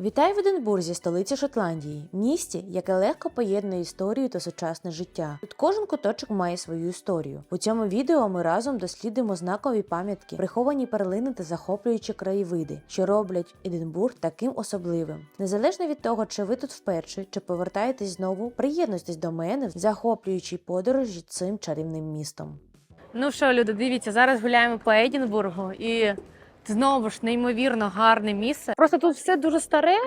Вітаю в Единбурзі, столиці Шотландії, місті, яке легко поєднує історію та сучасне життя. Тут кожен куточок має свою історію. У цьому відео ми разом дослідимо знакові пам'ятки, приховані перлини та захоплюючі краєвиди, що роблять Единбург таким особливим. Незалежно від того, чи ви тут вперше, чи повертаєтесь знову, приєднуйтесь до мене в захоплюючій подорожі цим чарівним містом. Ну що, люди, дивіться, зараз гуляємо по Едінбургу і знову ж неймовірно гарне місце. Просто тут все дуже старе.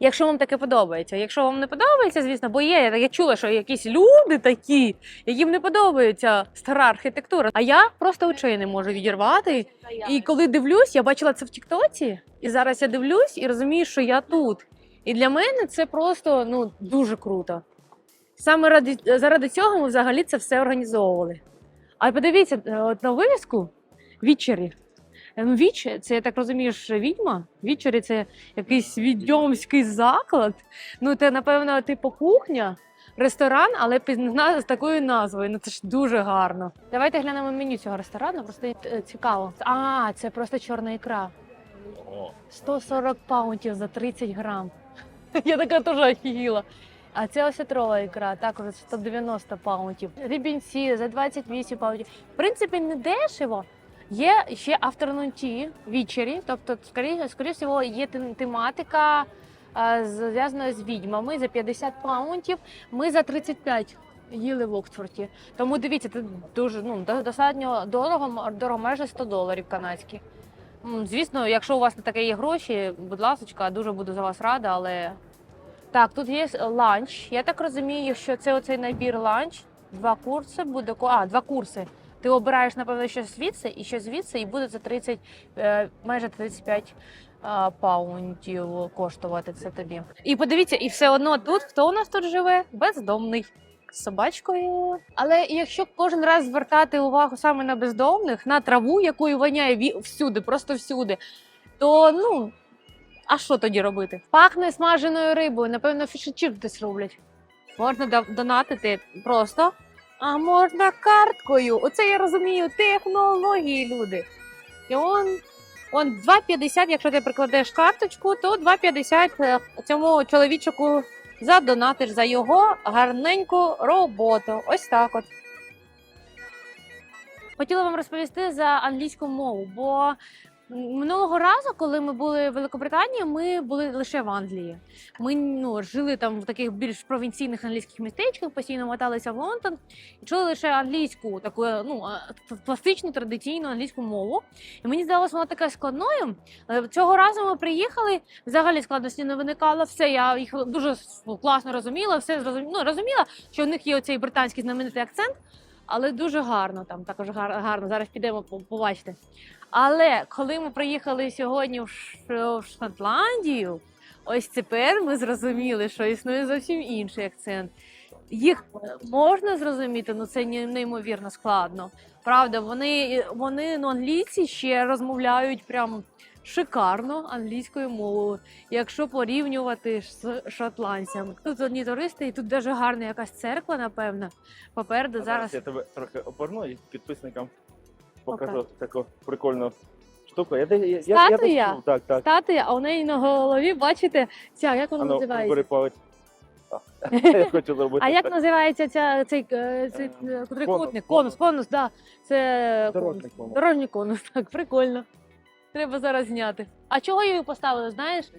Якщо вам таке подобається. Якщо вам не подобається, звісно, бо є. Я чула, що якісь люди такі, яким не подобається стара архітектура. А я просто очей не можу відірвати. І коли дивлюсь, я бачила це в Тіктоці, і зараз я дивлюсь і розумію, що я тут. І для мене це просто ну дуже круто. Саме ради заради цього ми взагалі це все організовували. А подивіться е, от на вивіску Вічері. Ем, Віч, це я так розумію, що відьма. Вічері це якийсь відьомський заклад. Ну, це, напевно, типу кухня, ресторан, але з такою назвою. Ну це ж дуже гарно. Давайте глянемо меню цього ресторану, просто е, цікаво. А, це просто чорна ікра. 140 паунтів за 30 грам. Я така теж офігіла. А це осетрова ікра, також 190 паунтів. Рібінці за 28 паунтів. В принципі, не дешево. Є ще tea, вічері, тобто, скоріше, скоріше всього, є тематика е, зв'язана з відьмами за 50 паунтів. Ми за 35 їли в Оксфорді. Тому дивіться, це дуже ну, достатньо дорого, дорого, майже 100 доларів канадських. Звісно, якщо у вас на таке є гроші, будь ласка, дуже буду за вас рада, але так, тут є ланч. Я так розумію, що це оцей набір ланч. Два курси буде а, два курси. Ти обираєш, напевно, що звідси і що звідси, і буде за 30, е, майже 35 е, паундів коштувати це тобі. І подивіться, і все одно тут хто у нас тут живе? Бездомний. З собачкою. Але якщо кожен раз звертати увагу саме на бездомних, на траву, якою воняє всюди, просто всюди, то ну. А що тоді робити? Пахне смаженою рибою, напевно, фішечір десь роблять. Можна донатити просто, а можна карткою. Оце я розумію, технології, люди. І он, он 2,50, якщо ти прикладеш карточку, то 2,50 е, цьому чоловічику задонатиш за його гарненьку роботу. Ось так от. Хотіла вам розповісти за англійську мову, бо минулого разу, коли ми були в Великобританії, ми були лише в Англії. Ми ну, жили там в таких більш провінційних англійських містечках, постійно моталися в Лондон і чули лише англійську, таку ну класичну традиційну англійську мову. І мені здалося, вона така складною. Е, Цього разу ми приїхали, взагалі складності не виникало. Все, я їх дуже ну, класно розуміла, все зрозуміла. Ну, розуміла, що в них є оцей британський знаменитий акцент. Але дуже гарно там також гар- гарно. Зараз підемо по- побачите. Але коли ми приїхали сьогодні в, Шотландію, ось тепер ми зрозуміли, що існує зовсім інший акцент. Їх е, можна зрозуміти, але це неймовірно складно. Правда, вони, вони ну, англійці ще розмовляють прям шикарно англійською мовою, якщо порівнювати з шотландцями. Тут одні туристи, і тут дуже гарна якась церква, напевно. Попереду А зараз я тебе трохи оберну і підписникам покажу таку прикольну штуку. Я, я, я, я Статуя? десь так, так. статуя, а у неї на голові, бачите, ця як вона Ану, називається? бери палець. А, Я хочу зробити. А як так. називається ця цей, е, цей Е, е, трикутник? конус, Конус, конус, да. Це Дорожній конус. конус. Дорожній конус, так, прикольно. Треба зараз зняти. А чого її поставили, знаєш?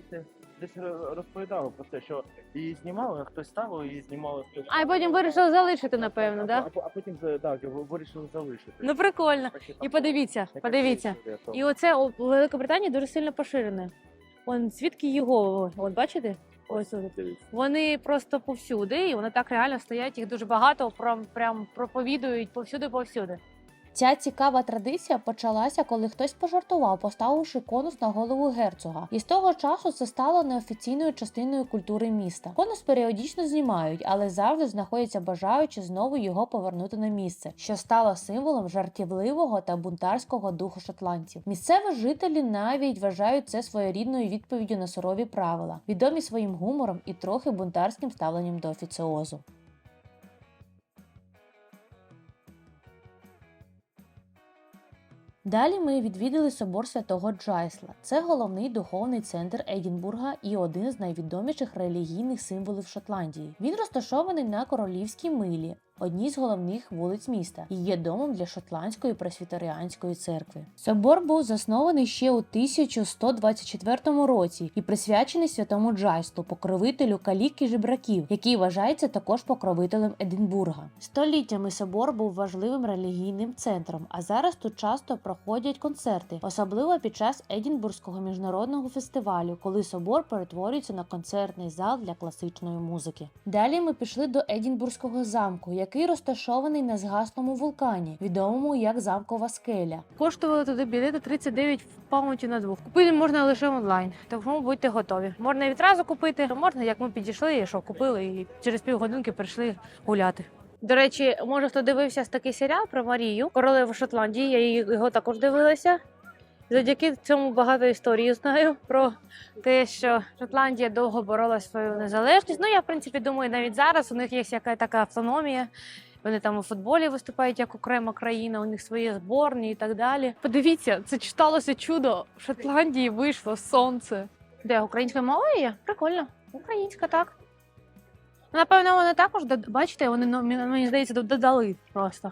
Десь ро- розповідали про це, що її знімали, хтось ставив, її знімали хтось. А потім вирішили залишити, напевно, да? а, а потім так, вирішили залишити. Ну прикольно. І подивіться, подивіться. І оце у Великобританії дуже сильно поширене. Вон свідки Єгови, от бачите? Ось. Вони просто повсюди, і вони так реально стоять, їх дуже багато, прям, прям проповідують повсюди, повсюди. Ця цікава традиція почалася, коли хтось пожартував, поставивши конус на голову герцога. І з того часу це стало неофіційною частиною культури міста. Конус періодично знімають, але завжди знаходяться бажаючі знову його повернути на місце, що стало символом жартівливого та бунтарського духу шотландців. Місцеві жителі навіть вважають це своєрідною відповіддю на сурові правила, відомі своїм гумором і трохи бунтарським ставленням до офіціозу. Далі ми відвідали собор святого Джайсла. Це головний духовний центр Едінбурга і один з найвідоміших релігійних символів Шотландії. Він розташований на королівській милі, одній з головних вулиць міста, і є домом для шотландської пресвітеріанської церкви. Собор був заснований ще у 1124 році і присвячений святому Джайслу, покровителю калік і жебраків, який вважається також покровителем Единбурга. Століттями собор був важливим релігійним центром, а зараз тут часто проходять концерти, особливо під час Едінбурзького міжнародного фестивалю, коли собор перетворюється на концертний зал для класичної музики. Далі ми пішли до Едінбурзького замку, який розташований на згаслому вулкані, відомому як замкова скеля. Коштували туди білети 39 паунтів на двох. Купити можна лише онлайн, тому будьте готові. Можна відразу купити, можна, як ми підійшли, і що купили, і через півгодинки прийшли гуляти. До речі, може хто дивився такий серіал про Марію, королеву Шотландії. Я його також дивилася. Завдяки цьому багато історій знаю про те, що Шотландія довго боролась свою незалежність. Ну я в принципі думаю, навіть зараз у них є яка така автономія. Вони там у футболі виступають як окрема країна, у них свої зборні і так далі. Подивіться, це читалося чудо. В Шотландії вийшло сонце. Де українська мова є? Прикольно. Українська, так. Напевно, вони також бачите, вони ну, мені здається, додали просто.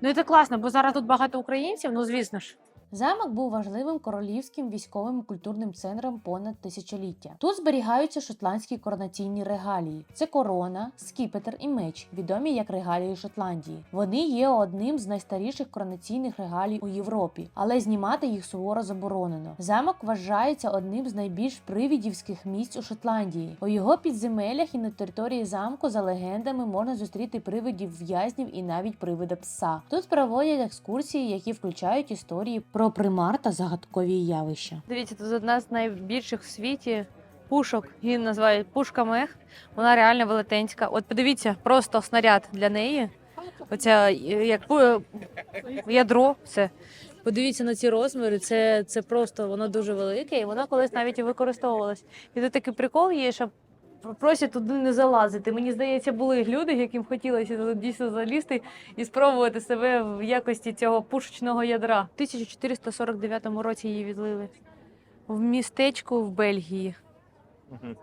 Ну і це класно, бо зараз тут багато українців, ну звісно ж. Замок був важливим королівським військовим і культурним центром понад тисячоліття. Тут зберігаються шотландські коронаційні регалії: це корона, скіпетр і меч, відомі як регалії Шотландії. Вони є одним з найстаріших коронаційних регалій у Європі, але знімати їх суворо заборонено. Замок вважається одним з найбільш привідівських місць у Шотландії. У його підземеллях і на території замку за легендами можна зустріти привидів в'язнів і навіть привида пса. Тут проводять екскурсії, які включають історії про примар та загадкові явища. Дивіться, тут одна з найбільших в світі пушок. Її називають пушка мех. Вона реально велетенська. От подивіться, просто снаряд для неї. Оця е, як ядро. Все. Подивіться на ці розміри. Це, це просто воно дуже велике, і воно колись навіть і використовувалось. І тут такий прикол є, що просять туди не залазити. Мені здається, були люди, яким хотілося туди дійсно залізти і спробувати себе в якості цього пушечного ядра. В 1449 році її відлили в містечку в Бельгії. Мгм.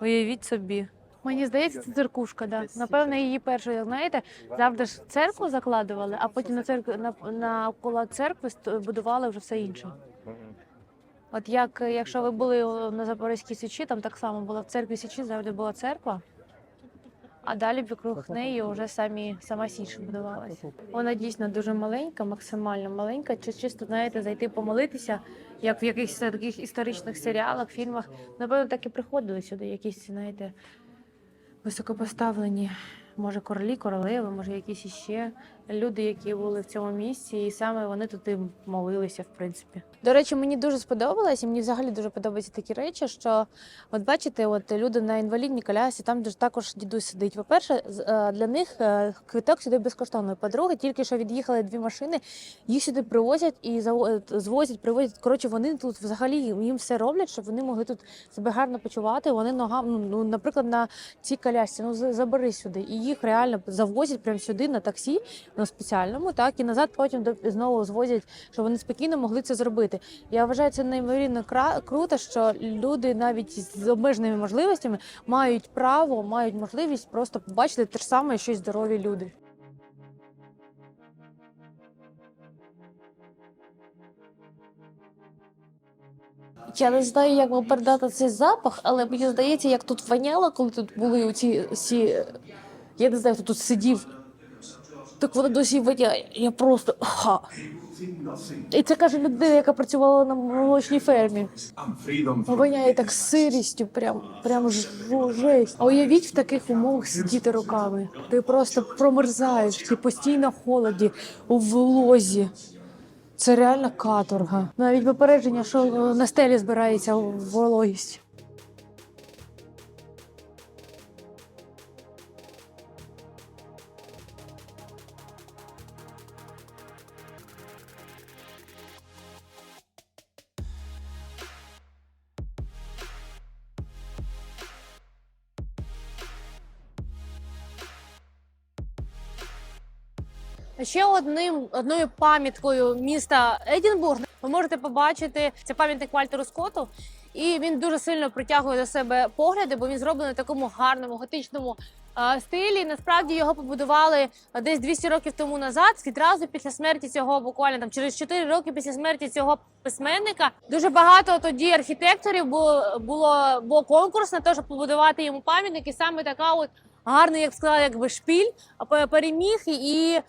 Уявіть собі. Мені здається, це церкушка, да. Напевно, її першою, знаєте, завжди ж церкву закладували, а потім на церкву на навколо церкви будували вже все інше. От як е, якщо ви були на Запорізькій Січі, там так само було в церкві Січі завжди була церква, а далі вокруг неї вже самі сама Січ будувалася. Вона дійсно дуже маленька, максимально маленька. Чи чисто знаєте, зайти помолитися, як в якихось таких історичних серіалах, фільмах. Напевно, так і приходили сюди, якісь, знаєте, високопоставлені, може, королі, королеви, може, якісь іще люди, які були в цьому місці, і саме вони тут і молилися, в принципі. До речі, мені дуже сподобалось, і мені взагалі дуже подобаються такі речі, що от бачите, от люди на інвалідній колясі, там де також дідусь сидить. По-перше, е, для них е, квиток сюди безкоштовний. По-друге, тільки що від'їхали дві машини, їх сюди привозять і е, звозять, привозять. Коротше, вони тут взагалі їм все роблять, щоб вони могли тут себе гарно почувати. Вони ногам, ну, ну наприклад, на цій колясці, ну за- забери сюди. І їх реально завозять прямо сюди на таксі, на спеціальному, так і назад потім знову звозять, щоб вони спокійно могли це зробити. Я вважаю це неймовірно круто, що люди навіть з обмеженими можливостями мають право, мають можливість просто побачити те ж саме, що й здорові люди. Я не знаю, як вам передати цей запах, але мені здається, як тут воняло, коли тут були оці всі. Я не знаю, хто тут сидів. Так воно досі воняє. Я просто. Ха. І це каже людина, яка працювала на молочній фермі. Воняє так сирістю, прям, прям жесть. А уявіть в таких умовах сидіти руками. Ти просто промерзаєш, ти постійно в холоді, у волозі. Це реально каторга. Навіть попередження, що на стелі збирається вологість. Ще одним одною пам'яткою міста Едінбург ви можете побачити це пам'ятник Вальтеру Скотту. І він дуже сильно притягує до себе погляди, бо він зроблений такому гарному готичному стилі. Насправді його побудували десь 200 років тому назад, відразу після смерті цього, буквально там через 4 роки після смерті цього письменника. Дуже багато тоді архітекторів було було, було конкурс на те, щоб побудувати йому пам'ятник, і саме така от. Гарний, як сказала, якби шпіль переміг. І е,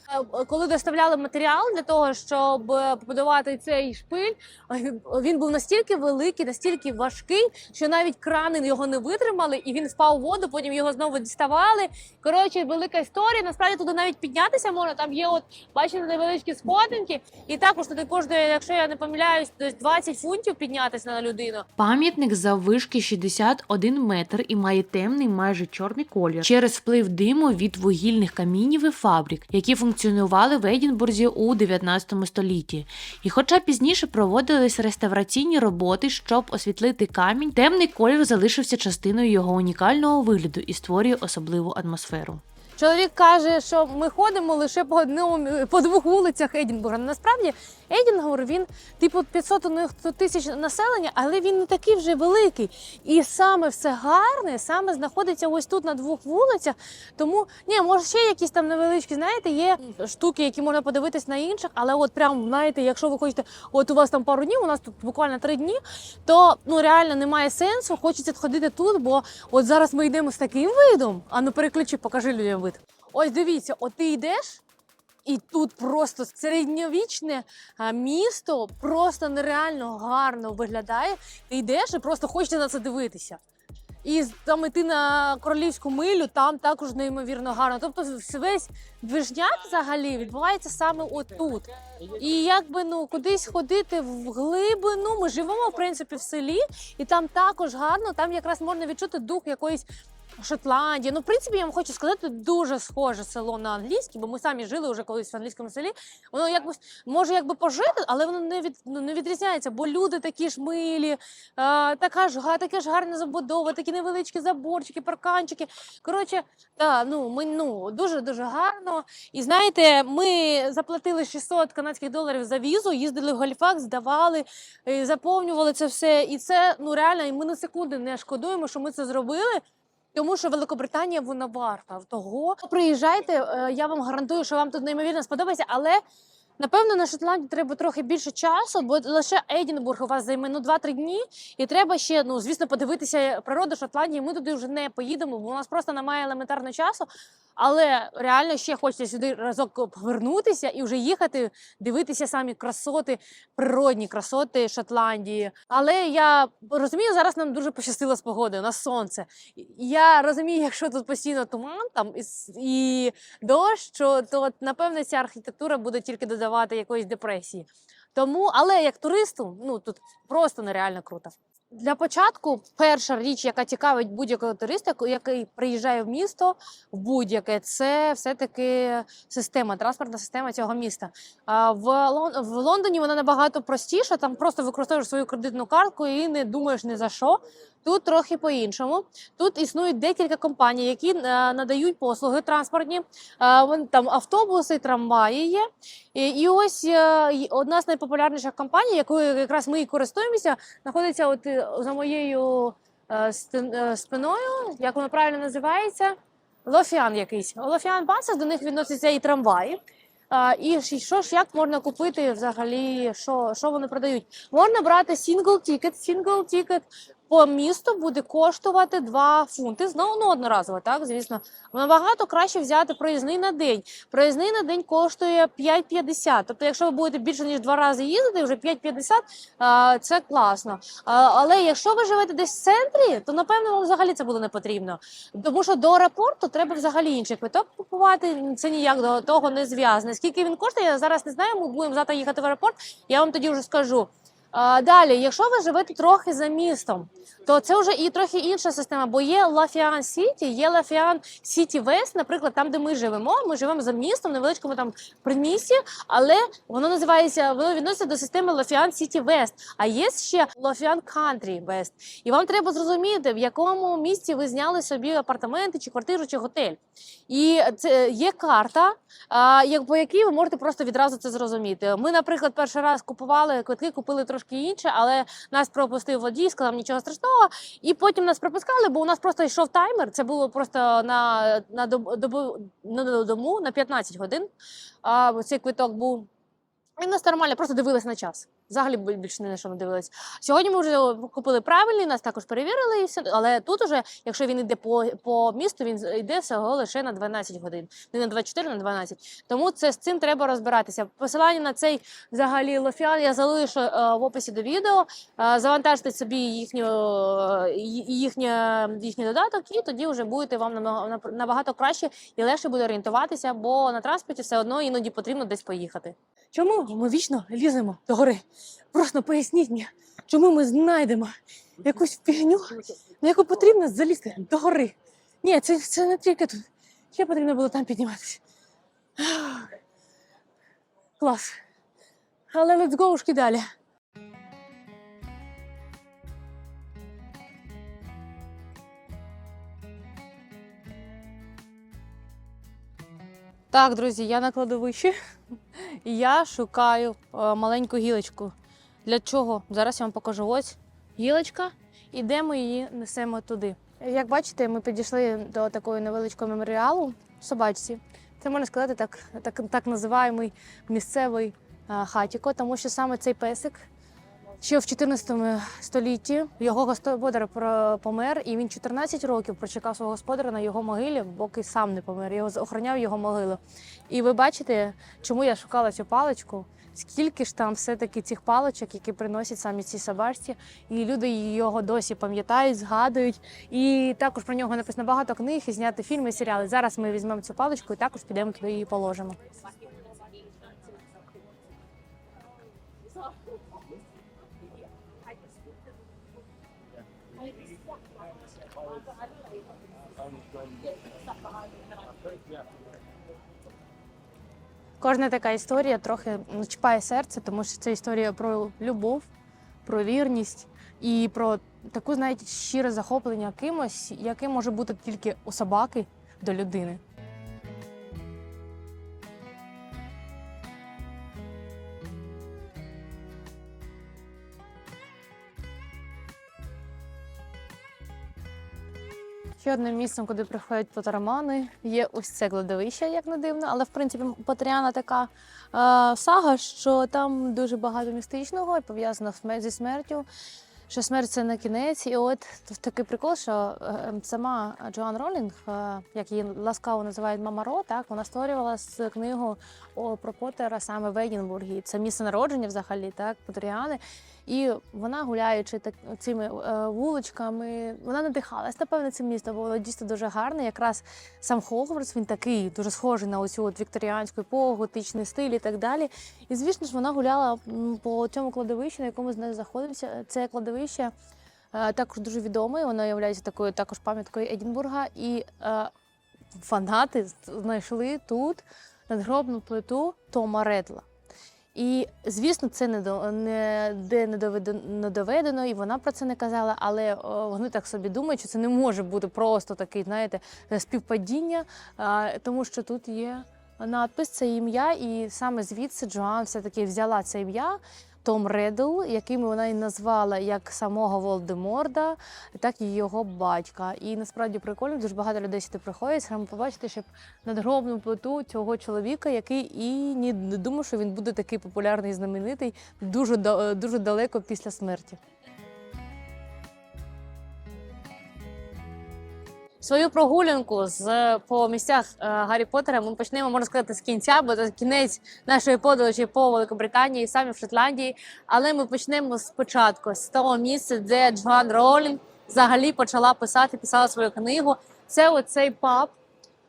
коли доставляли матеріал для того, щоб е, побудувати цей шпиль, він- він був настільки великий, настільки важкий, що навіть крани його не витримали, і він впав у воду. Потім його знову діставали. Коротше, велика історія. Насправді туди навіть піднятися можна. Там є, от бачите, невеличкі сходинки, і також туди коштує, якщо я не помиляюсь, десь 20 фунтів піднятися на людину. Пам'ятник заввишки 61 метр і має темний, майже чорний колір через вплив диму від вугільних камінів і фабрик, які функціонували в Едінбурзі у 19 столітті. І хоча пізніше проводились реставраційні роботи, щоб освітлити камінь, темний колір залишився частиною його унікального вигляду і створює особливу атмосферу. Чоловік каже, що ми ходимо лише по одному по двох вулицях Едінбурга. Насправді Едінбург він типу 500 тисяч населення, але він не такий вже великий. І саме все гарне, саме знаходиться ось тут на двох вулицях. Тому ні, може ще якісь там невеличкі, знаєте, є штуки, які можна подивитись на інших, але от прям знаєте, якщо ви хочете, от у вас там пару днів, у нас тут буквально три дні, то ну реально немає сенсу. Хочеться ходити тут, бо от зараз ми йдемо з таким видом. А ну переключи, покажи людям вид. Ось дивіться, от ти йдеш. І тут просто середньовічне місто просто нереально гарно виглядає. Ти йдеш і просто хочеться на це дивитися. І там іти на королівську милю, там також неймовірно гарно. Тобто весь движняк взагалі відбувається саме отут. І якби ну кудись ходити в глибину. Ми живемо в принципі в селі, і там також гарно. Там якраз можна відчути дух якоїсь. Шотландії. Ну, в принципі, я вам хочу сказати, дуже схоже село на англійське, бо ми самі жили вже колись в англійському селі. Воно якось може якби пожити, але воно не від ну, не відрізняється, бо люди такі ж милі, е, така ж таке ж гарне забудова, такі невеличкі заборчики, парканчики. Коротше, та, ну ми ну дуже дуже гарно. І знаєте, ми заплатили 600 канадських доларів за візу, їздили в Галіфакс, здавали, е, заповнювали це все. І це ну реально, і ми на секунди не шкодуємо, що ми це зробили. Тому що Великобританія вона варта того. Приїжджайте, е, я вам гарантую, що вам тут неймовірно сподобається, але. Напевно, на Шотландію треба трохи більше часу, бо лише Едінбург у вас займе ну 2-3 дні, і треба ще, ну звісно, подивитися природу Шотландії. Ми туди вже не поїдемо, бо у нас просто немає елементарного часу. Але реально ще хочеться сюди разок повернутися і вже їхати, дивитися самі красоти, природні красоти Шотландії. Але я розумію, зараз нам дуже пощастило з погодою, на сонце. Я розумію, якщо тут постійно туман там і, і дощ, то от, напевне ця архітектура буде тільки додавати якоїсь депресії. Тому, але як туристу, ну тут просто нереально круто. Для початку перша річ, яка цікавить будь-якого туриста, який приїжджає в місто, в будь-яке, це все-таки система, транспортна система цього міста. В Лондоні вона набагато простіша. Там просто використовуєш свою кредитну картку і не думаєш ні за що. Тут трохи по-іншому. Тут існують декілька компаній, які е, надають послуги транспортні. Е, там автобуси, трамваї є. І, ось е, одна з найпопулярніших компаній, якою якраз ми і користуємося, знаходиться от за моєю спиною, як воно правильно називається, Лофіан якийсь. Лофіан Басес, до них відносяться і трамваї. А, і що ж, як можна купити взагалі, що, що вони продають? Можна брати сингл тікет. Сингл тікет по місту буде коштувати 2 фунти. Знову ну, одноразово, так, звісно. Набагато краще взяти проїзний на день. Проїзний на день коштує 5,50. Тобто, якщо ви будете більше ніж два рази їздити, вже 5,50 а, це класно. Але якщо ви живете десь в центрі, то напевно вам взагалі це буде не потрібно. Тому що до аеропорту треба взагалі інший квиток купувати. Це ніяк до того не зв'язане. Скільки він коштує, я зараз не знаю. Ми будемо завтра їхати в аеропорт. Я вам тоді вже скажу. Далі, якщо ви живете трохи за містом, то це вже і трохи інша система, бо є Лафіан Сіті, є Лафіан Сіті Вест, наприклад, там, де ми живемо. Ми живемо за містом, невеличкому там примісті, але воно називається, воно відноситься до системи Лафіан Сіті Вест. А є ще Лафіан Кантрі Вест. І вам треба зрозуміти, в якому місці ви зняли собі апартаменти, чи квартиру, чи готель. І це є карта, по якій ви можете просто відразу це зрозуміти. Ми, наприклад, перший раз купували квитки, купили трошки інше, але нас пропустив водій, сказав нічого страшного. І потім нас пропускали, бо у нас просто йшов таймер. Це було просто на, на добу, на дому на 15 годин. А цей квиток був. І нас нормально, просто дивилися на час. Взагалі більше ні на що не дивились. Сьогодні ми вже купили правильний, нас також перевірили, і все. Але тут уже, якщо він йде по, по місту, він йде всього лише на 12 годин, не на 24, на 12. Тому це з цим треба розбиратися. Посилання на цей взагалі лофіан я залишу е, в описі до відео. Е, завантажте собі їхню, е, їхнє, їхній додаток, і тоді вже будете вам набагато краще і легше буде орієнтуватися, бо на транспорті все одно іноді потрібно десь поїхати. Чому ми вічно ліземо до гори? Просто поясніть мені, чому ми знайдемо якусь фігню, на яку потрібно залізти до гори. Ні, це, це не тільки тут. Ще потрібно було там підніматися. Клас. Але let's go далі. Так, друзі, я на кладовищі. Я шукаю е, маленьку гілочку. Для чого? Зараз я вам покажу. Ось гілочка, і де ми її несемо туди. Як бачите, ми підійшли до такого невеличкого меморіалу собачці. Це можна сказати так, так, так називаємий місцевий е, хатіко, тому що саме цей песик ще в 14 столітті його господар помер, і він 14 років прочекав свого господаря на його могилі, поки сам не помер. Його охороняв його могилу. І ви бачите, чому я шукала цю паличку? Скільки ж там все-таки цих паличок, які приносять самі ці собачці, і люди його досі пам'ятають, згадують. І також про нього написано багато книг і зняти фільми, і серіали. Зараз ми візьмемо цю паличку і також підемо туди її положимо. Кожна така історія трохи ну, чіпає серце, тому що це історія про любов, про вірність і про таку, знаєте, щире захоплення кимось, яке може бути тільки у собаки до людини. Ще одним місцем, куди приходять потарамани, є ось це кладовище, як не дивно. Але в принципі Патріана така е, сага, що там дуже багато містичного і пов'язано зі смертю. Що смерть це не кінець, і от такий прикол, що е, сама Джоан Ролінг, е, як її ласкаво називають Мама Ро, так вона створювала книгу про Поттера саме в Едінбургі. Це місце народження взагалі, так, Потріани. І вона, гуляючи так цими е, вуличками, вона надихалась, напевне, цим містом, бо воно дійсно дуже гарне. Якраз сам Хогвартс, він такий дуже схожий на оцю от вікторіанську епоху, готичний стиль і так далі. І звісно ж, вона гуляла по цьому кладовищу, на якому з нею знаходився. Це кладовище е, також дуже відоме. Воно є такою також пам'яткою Едінбурга. І е, фанати знайшли тут надгробну плиту Тома Редла. І звісно, це не до не де не доведено, доведено, і вона про це не казала. Але о, вони так собі думають, що це не може бути просто такий, знаєте, співпадіння, а, тому що тут є надпис, це ім'я, і саме звідси Джоан все-таки взяла це ім'я. Том Редл, яким вона і назвала як самого Волдеморда, так і його батька. І насправді прикольно, дуже багато людей сюди приходять, саме побачити, щоб надгробну плиту цього чоловіка, який і не думав, що він буде такий популярний і знаменитий дуже, дуже далеко після смерті. Свою прогулянку з по місцях е, Гаррі Поттера ми почнемо, можна сказати, з кінця, бо це кінець нашої подорожі по Великобританії, самі в Шотландії. Але ми почнемо спочатку з того місця, де Джоан Ролінг взагалі почала писати, писала свою книгу. Це оцей паб,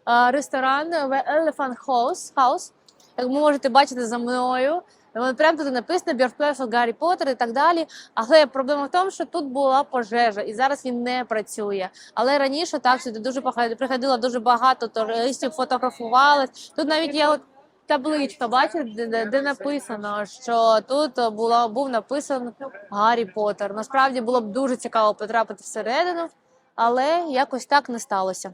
е, ресторан The Elephant House, House. Як ви можете бачити за мною, прямо тут написано Birthplace Гаррі Поттер і так далі. Але проблема в тому, що тут була пожежа, і зараз він не працює. Але раніше так сюди дуже приходило дуже багато туристів, фотографувались. Тут навіть є от табличка, бачите, де, де, написано, що тут була був написан Гаррі Поттер. Насправді було б дуже цікаво потрапити всередину, але якось так не сталося.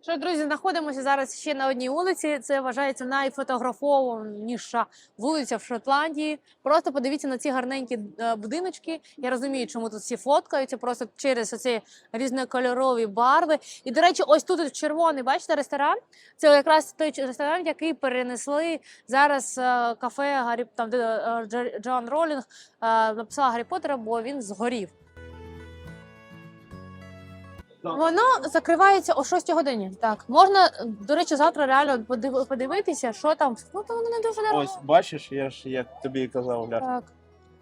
Що, друзі, знаходимося зараз ще на одній вулиці. Це вважається найфотографованіша вулиця в Шотландії. Просто подивіться на ці гарненькі е, будиночки. Я розумію, чому тут всі фоткаються, просто через оці різнокольорові барви. І, до речі, ось тут червоний, бачите, ресторан. Це якраз той ресторан, який перенесли зараз е, кафе Гаррі, там, де е, Дж- Джоан Ролінг написала Гаррі Поттера, бо він згорів. Воно закривається о 6 годині. Так, можна, до речі, завтра реально подив- подивитися, що там. Ну, то воно не дуже дорого. Ось бачиш, я ж як тобі і казав, Гля, Так.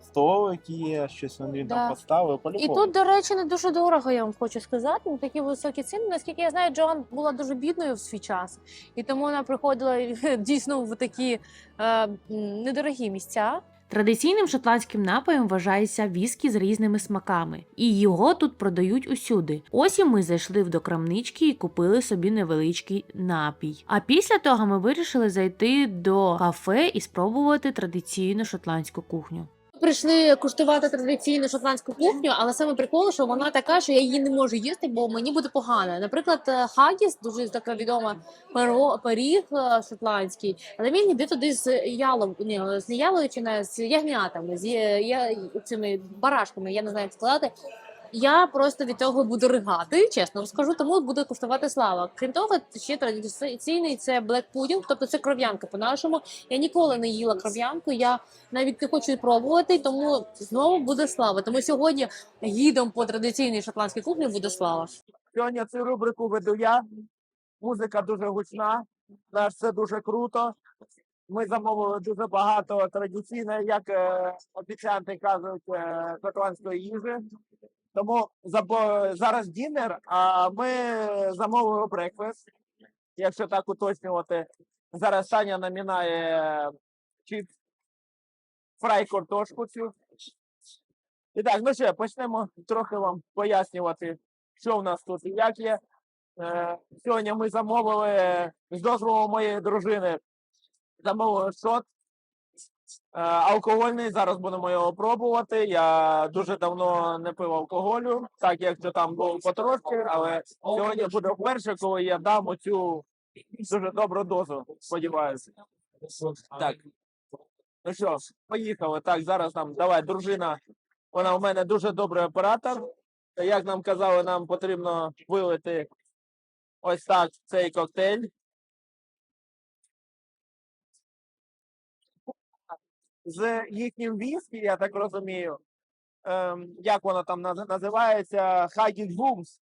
столики є, щось він Да. там поставив, І по-любому. тут, до речі, не дуже дорого, я вам хочу сказати. Ну, такі високі ціни. Наскільки я знаю, Джоан була дуже бідною в свій час, і тому вона приходила дійсно в такі е, м, недорогі місця. Традиційним шотландським напоєм вважається віскі з різними смаками, і його тут продають усюди. Ось і ми зайшли в до крамнички і купили собі невеличкий напій. А після того ми вирішили зайти до кафе і спробувати традиційну шотландську кухню. Прийшли куштувати традиційну шотландську кухню, але саме прикол, що вона така, що я її не можу їсти, бо мені буде погано. Наприклад, е, хагіс, дуже така відома перо, пиріг е, шотландський, але він йде туди з ялом, ні, з не яловичина, з ягнятами, з я, цими барашками, я не знаю, як сказати. Я просто від того буду ригати, чесно вам скажу, тому буду куштувати слава. Крім того, ще традиційний це блек пудінг, тобто це кров'янка по-нашому. Я ніколи не їла кров'янку, я навіть не хочу пробувати, тому знову буде слава. Тому сьогодні гідом по традиційній шотландській кухні буде слава. Сьогодні цю рубрику веду я. Музика дуже гучна, наш це дуже круто. Ми замовили дуже багато традиційної, як е, офіціанти кажуть, е, шотландської їжі. Тому зараз дінер, а ми замовили брекфест. Якщо так уточнювати, зараз Таня намінає чіп фрай картошку цю. І так, ну що, почнемо трохи вам пояснювати, що в нас тут і як є. Е, сьогодні ми замовили з дозволу моєї дружини. Замовили шот алкогольний. Зараз будемо його пробувати. Я дуже давно не пив алкоголю, так як то там було потрошки, але сьогодні буде вперше, коли я дам оцю дуже добру дозу. Сподіваюся. Так. Ну що, поїхали. Так, зараз нам давай, дружина. Вона в мене дуже добрий оператор. Як нам казали, нам потрібно вилити ось так цей коктейль. З їхнім віскі, я так розумію, ем, як воно там називається, Haggis Booms.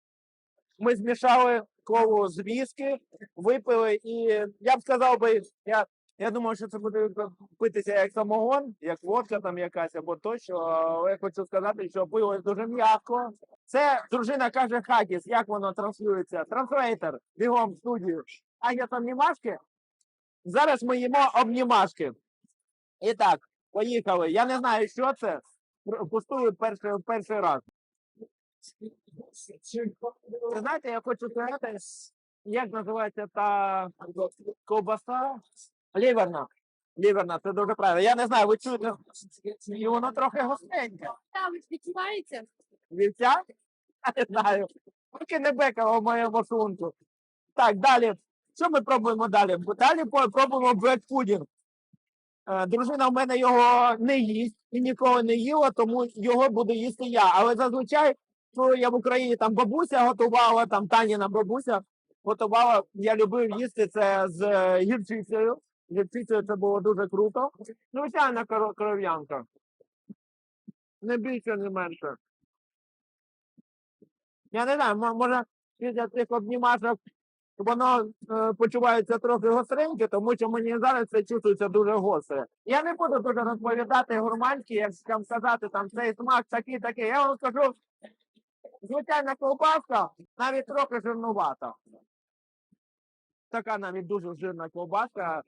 Ми змішали колу з віскі, випили, і я б сказав би, я, я думаю, що це буде питися як самогон, як водка там якась або тощо. Але я хочу сказати, що пиво дуже м'яко. Це дружина каже Хагіс, як воно транслюється. Транслейтер, бігом в студію. А я там обнімашки. Зараз ми їмо обнімашки. І так, поїхали. Я не знаю, що це. Куштую перший, перший раз. Ви знаєте, я хочу сказати, як називається та ковбаса? Ліверна. Ліверна, це дуже правильно. Я не знаю, ви чуєте, і воно трохи гостеньке. Там відчувається? Вівця? Я не знаю. Поки не бекало в моєму шлунку. Так, далі. Що ми пробуємо далі? Далі пробуємо блек пудінг. Е, Дружина в мене його не їсть і ніколи не їла, тому його буду їсти я. Але зазвичай, коли я в Україні там бабуся готувала, там Таніна бабуся готувала, я любив їсти це з е, гірчицею. Гірчицею це було дуже круто. Звичайна кров'янка. Не більше, не менше. Я не знаю, може після цих обнімашок воно е, почувається трохи гостреньке, тому що мені зараз це чувствується дуже гостре. Я не буду дуже розповідати гурманські, як там сказати, там цей смак такий, такий. Я вам скажу, звичайна ковбаска навіть трохи жирнувата. Така навіть дуже жирна ковбаска.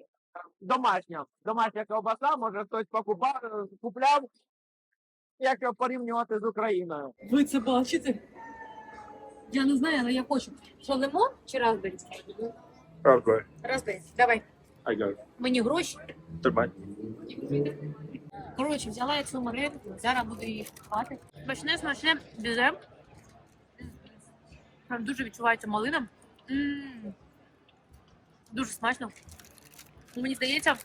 домашня. Домашня ковбаса, може хтось покупав, купляв, як порівнювати з Україною. Ви це бачите? Я не знаю, але я хочу. Що лимон чи разбері? Правда. Разбері. Давай. I got it. Мені гроші. Тримай. Коротше, взяла я цю маринку, зараз буду її хати. Смачне, смачне бізе. Прям дуже відчувається малина. М. Дуже смачно. Мені здається,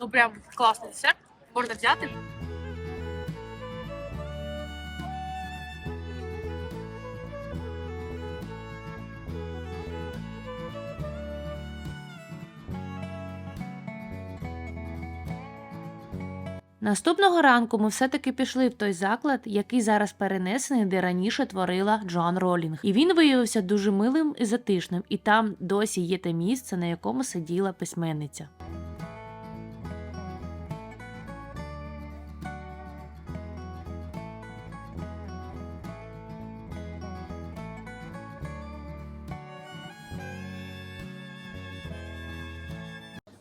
ну прям класний десерт. Можна взяти. Наступного ранку ми все-таки пішли в той заклад, який зараз перенесений, де раніше творила Джоан Ролінг. І він виявився дуже милим і затишним, і там досі є те місце, на якому сиділа письменниця.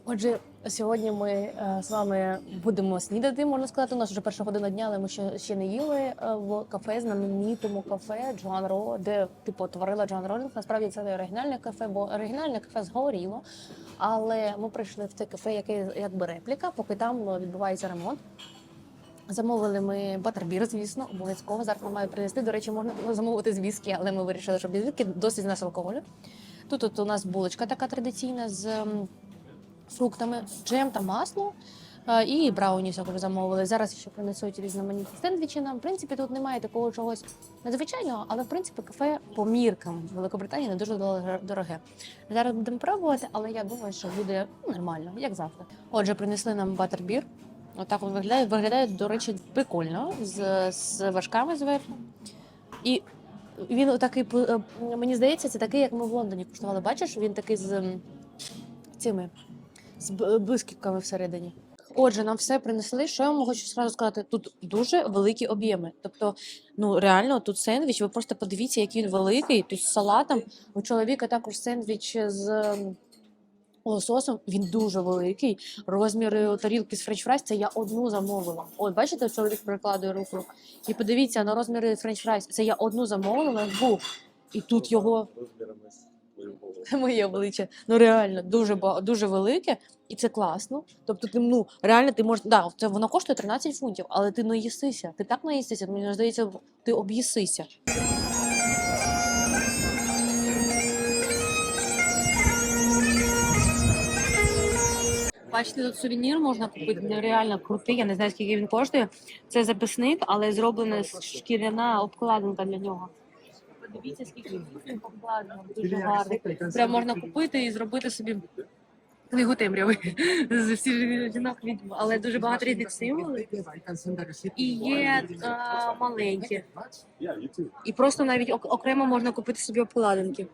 Отже, сьогодні ми е, з вами будемо снідати, можна сказати. У нас вже перша година дня, але ми ще, ще не їли е, в кафе, знаменитому кафе Джоан Ро, де типу творила Джоан Ролінг. Насправді це не оригінальне кафе, бо оригінальне кафе згоріло. Але ми прийшли в це кафе, яке якби репліка, поки там відбувається ремонт. Замовили ми батербір, звісно, обов'язково. Зараз нам мають принести. До речі, можна було замовити з віскі, але ми вирішили, що без віскі досить з нас алкоголю. Тут у нас булочка така традиційна з фруктами, джем та масло. е, І брауні сьогодні замовили. Зараз ще принесуть різноманітні сендвічі нам. В принципі, тут немає такого чогось надзвичайного, але в принципі кафе по міркам в Великобританії не дуже дороге. Зараз будемо пробувати, але я думаю, що буде ну, нормально, як завжди. Отже, принесли нам батербір. Отак він виглядає. Виглядає, до речі, прикольно, з, з важками зверху. І він отакий, е, мені здається, це такий, як ми в Лондоні куштували. Бачиш, він такий з цими з блискітками всередині. Отже, нам все принесли. Що я вам хочу зразу сказати? Тут дуже великі об'єми. Тобто, ну реально, тут сендвіч. Ви просто подивіться, який він великий. Тут з салатом. У чоловіка також сендвіч з лососом. Він дуже великий. Розміри тарілки з френч-фрайс це я одну замовила. От бачите, чоловік прикладує руку. І подивіться на розміри френч-фрайс. Це я одну замовила двох. І тут його моє обличчя. Ну реально дуже ба- дуже велике, і це класно. Тобто, ти ну реально ти можеш да, це воно коштує 13 фунтів, але ти наїсися. Ти так наїсися, мені здається, ти об'їсися. Бачите, тут сувенір можна купити, він реально крутий. Я не знаю, скільки він коштує. Це записник, але зроблена шкіряна обкладинка для нього. Подивіться, скільки він обкладено, дуже гарний. Прям можна купити і зробити собі книгу темряви з всіх жінок відьм, але дуже багато різних символів. І є е, маленькі. І просто навіть ок- окремо можна купити собі обкладинки.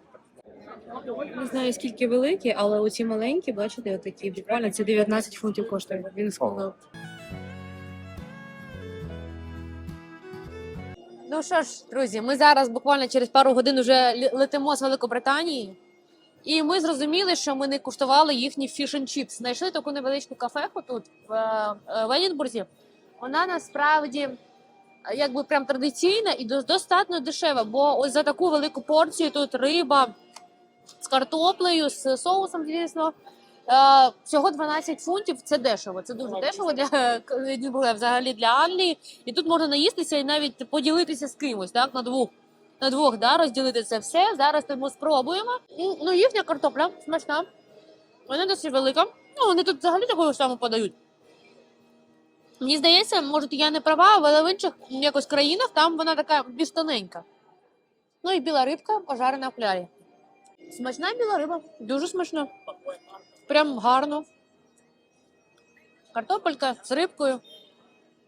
Не знаю скільки великі, але оці маленькі, бачите, отакі буквально це 19 фунтів коштує. Він сказав. Ну що ж, друзі, ми зараз буквально через пару годин вже летимо з Великобританії. І ми зрозуміли, що ми не куштували їхні фіш and чіпс. Знайшли таку невеличку кафеху тут в, е, в Едінбурзі. Вона насправді якби прям традиційна і достатньо дешева, бо ось за таку велику порцію тут риба з картоплею, з соусом, звісно. Е, всього 12 фунтів це дешево. Це дуже дешево для е, взагалі для Англії. І тут можна наїстися і навіть поділитися з кимось, так, на двох. На двох, да, розділити це все. Зараз тому спробуємо. Ну, їхня картопля смачна. Вона досить велика. Ну, вони тут взагалі такого самого подають. Мені здається, може, я не права, але в інших якось країнах там вона така більш тоненька. Ну і біла рибка пожарена в клярі. Смачна біла риба, дуже смачна. Прям гарно. Картопелька з рибкою.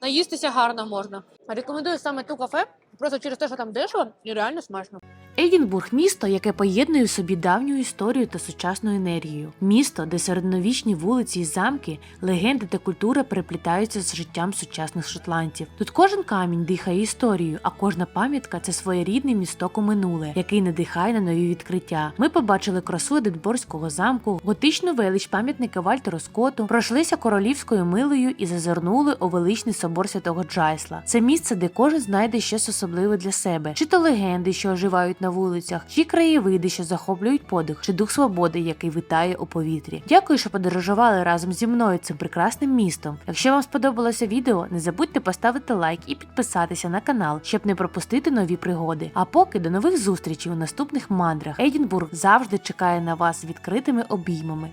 Наїстися гарно можна. Рекомендую саме ту кафе, просто через те, що там дешево і реально смачно. Едінбург місто, яке поєднує в собі давню історію та сучасну енергію. Місто, де середньовічні вулиці і замки, легенди та культура переплітаються з життям сучасних шотландців. Тут кожен камінь дихає історією, а кожна пам'ятка це своєрідний місток у минуле, який надихає на нові відкриття. Ми побачили красу Единбурзького замку, готичну велич пам'ятника Вальтеру Скотту, пройшлися королівською милою і зазирнули у величний собор святого Джайсла. Це місце, де кожен знайде щось особливе для себе, чи то легенди, що оживають на вулицях, чи краєвиди, що захоплюють подих, чи дух свободи, який витає у повітрі. Дякую, що подорожували разом зі мною цим прекрасним містом. Якщо вам сподобалося відео, не забудьте поставити лайк і підписатися на канал, щоб не пропустити нові пригоди. А поки до нових зустрічей у наступних мандрах. Едінбург завжди чекає на вас відкритими обіймами.